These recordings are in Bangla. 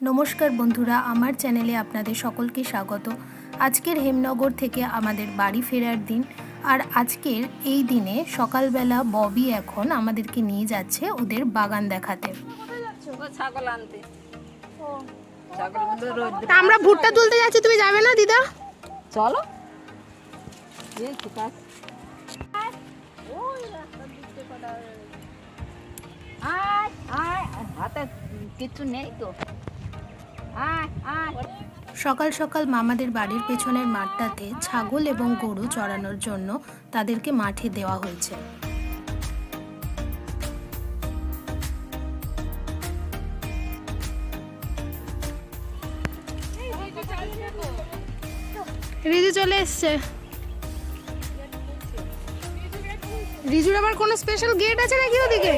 নমস্কার বন্ধুরা আমার চ্যানেলে আপনাদের সকলকে স্বাগত। আজকের হেমনগর থেকে আমাদের বাড়ি ফেরার দিন আর আজকের এই দিনে সকালবেলা ববি এখন আমাদেরকে নিয়ে যাচ্ছে ওদের বাগান দেখাতে। আমরা ভুট্টা তুলতে যাচ্ছি তুমি যাবে না দিদা? চলো। হাতে কিছু নেই তো। সকাল সকাল মামাদের বাড়ির পেছনের মাঠটাতে ছাগল এবং গরু চড়ানোর জন্য তাদেরকে মাঠে দেওয়া হয়েছে। রিজু চলে এসছে। রিজুর আবার কোনো স্পেশাল গেট আছে নাকি ওদিকে?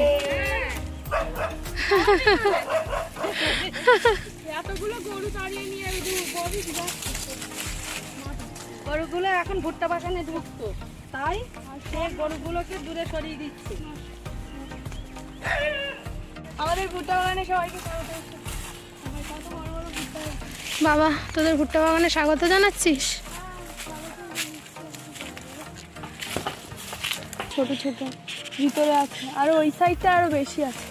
গরুগুলো এখন ভুট্টা বাগানে ঢুকতো। তাই সে গরুগুলোকে দূরে সরিয়ে দিচ্ছে। আমাদের ভুট্টা বাগানে সবাইকে বাবা তোদের ভুট্টা বাগানে স্বাগত জানাচ্ছিস? ছোট ছোট ভিতরে আছে আর ওই সাইডটা আরও বেশি আছে।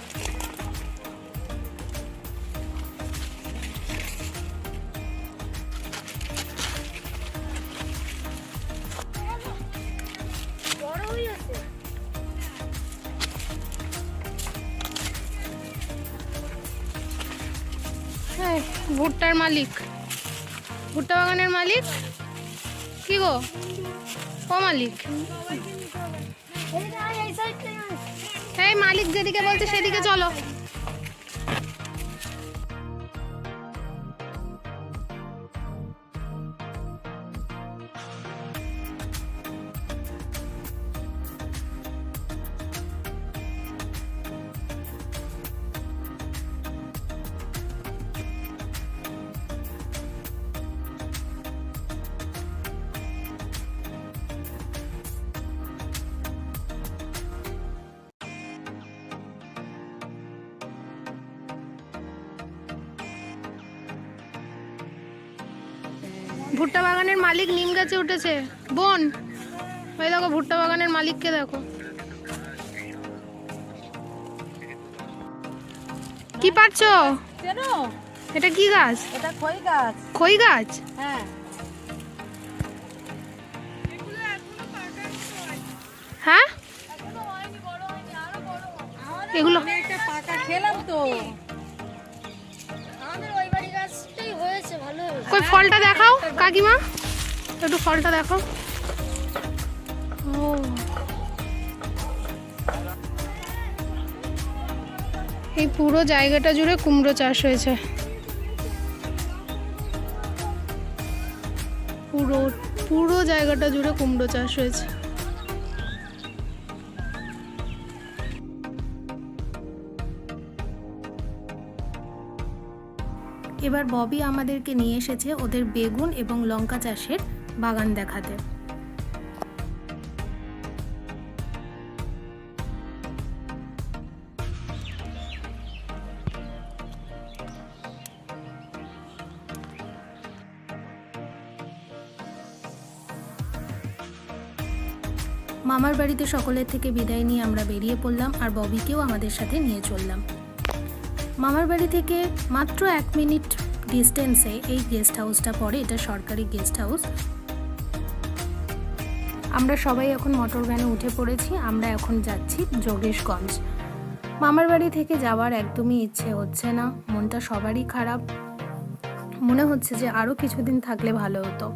ভুট্টার মালিক। ভুট্টা বাগানের মালিক? কি গো? ও মালিক? এই মালিক যেদিকে বলছে সেদিকে চলো। ভুট্টা বাগানের মালিক নিম গাছে উঠেছে। বোন ওই দেখো ভুট্টা বাগানের মালিককে দেখো। কি পাচ্ছো কেন? এটা কি গাছ? এটা খই গাছ। খই গাছ? হ্যাঁ। হ্যাঁ? এগুলো আমি একটা পাকা খেলাম তো। কই ফলটা দেখাও, কাকিমা। একটু ফলটা দেখাও। ও। এই পুরো জায়গাটা জুড়ে কুমড়ো চাষ হয়েছে। পুরো পুরো জায়গাটা জুড়ে কুমড়ো চাষ হয়েছে। এবার ববি আমাদেরকে নিয়ে এসেছে ওদের বেগুন এবং লঙ্কা চাষের বাগান দেখাতে। মামার বাড়িতে সকলের থেকে বিদায় নিয়ে আমরা বেরিয়ে পড়লাম আর ববিকেও আমাদের সাথে নিয়ে চললাম। মামার বাড়ি থেকে মাত্র এক মিনিট ডিস্টেন্সে এই গেস্ট হাউসটা পড়ে, এটা সরকারি গেস্ট হাউস আমরা সবাই এখন মোটর ভ্যানে উঠে পড়েছি, আমরা এখন যাচ্ছি যোগেশগঞ্জ। মামার বাড়ি থেকে যাওয়ার একদমই ইচ্ছে হচ্ছে না, মনটা সবারই খারাপ। মনে হচ্ছে যে আরও কিছুদিন থাকলে ভালো হতো।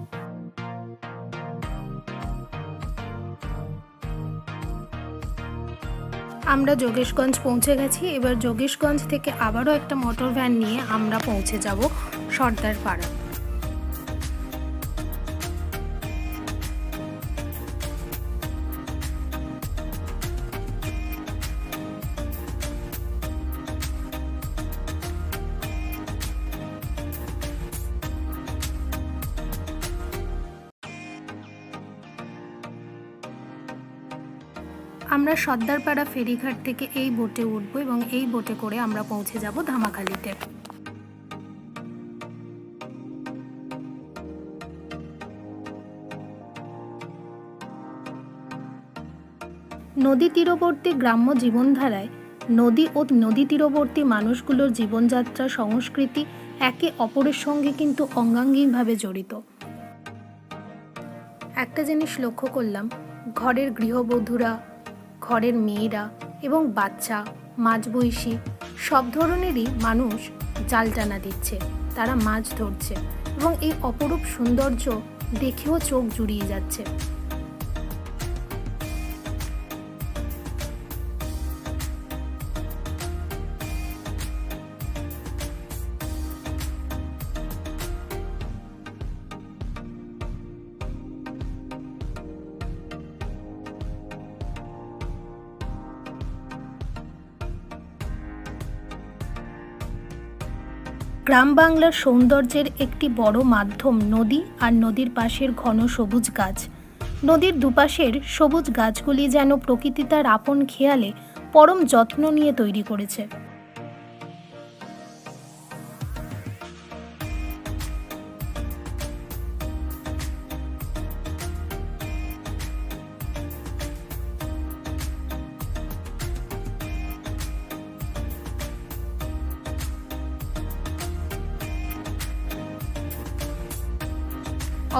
আমরা যোগেশগঞ্জ পৌঁছে গেছি। এবার যোগেশগঞ্জ থেকে আবারও একটা মোটর ভ্যান নিয়ে আমরা পৌঁছে যাব সর্দার আমরা সর্দারপাড়া ফেরিঘাট থেকে এই বোটে উঠবো এবং এই বোটে করে আমরা পৌঁছে যাব ধামাখালিতে নদী তীরবর্তী গ্রাম্য জীবনধারায় নদী ও নদী তীরবর্তী মানুষগুলোর জীবনযাত্রা, সংস্কৃতি একে অপরের সঙ্গে কিন্তু অঙ্গাঙ্গিকভাবে জড়িত। একটা জিনিস লক্ষ্য করলাম, ঘরের গৃহবধূরা ঘরের মেয়েরা এবং বাচ্চা, মাঝবয়সী সব ধরনেরই মানুষ জাল টানা দিচ্ছে। তারা মাছ ধরছে এবং এই অপরূপ সৌন্দর্য দেখেও চোখ জুড়িয়ে যাচ্ছে। গ্রাম বাংলার সৌন্দর্যের একটি বড় মাধ্যম নদী আর নদীর পাশের ঘন সবুজ গাছ। নদীর দুপাশের সবুজ গাছগুলি যেন প্রকৃতি তার আপন খেয়ালে পরম যত্ন নিয়ে তৈরি করেছে।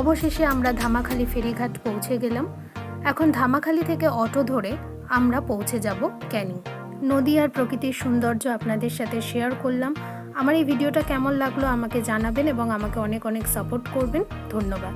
অবশেষে আমরা ধামাখালি ফেরিঘাট পৌঁছে গেলাম। এখন ধামাখালি থেকে অটো ধরে আমরা পৌঁছে যাব ক্যানিং। নদী আর প্রকৃতির সৌন্দর্য আপনাদের সাথে শেয়ার করলাম। আমার এই ভিডিওটা কেমন লাগল আমাকে জানাবেন এবং আমাকে অনেক অনেক সাপোর্ট করবেন। ধন্যবাদ।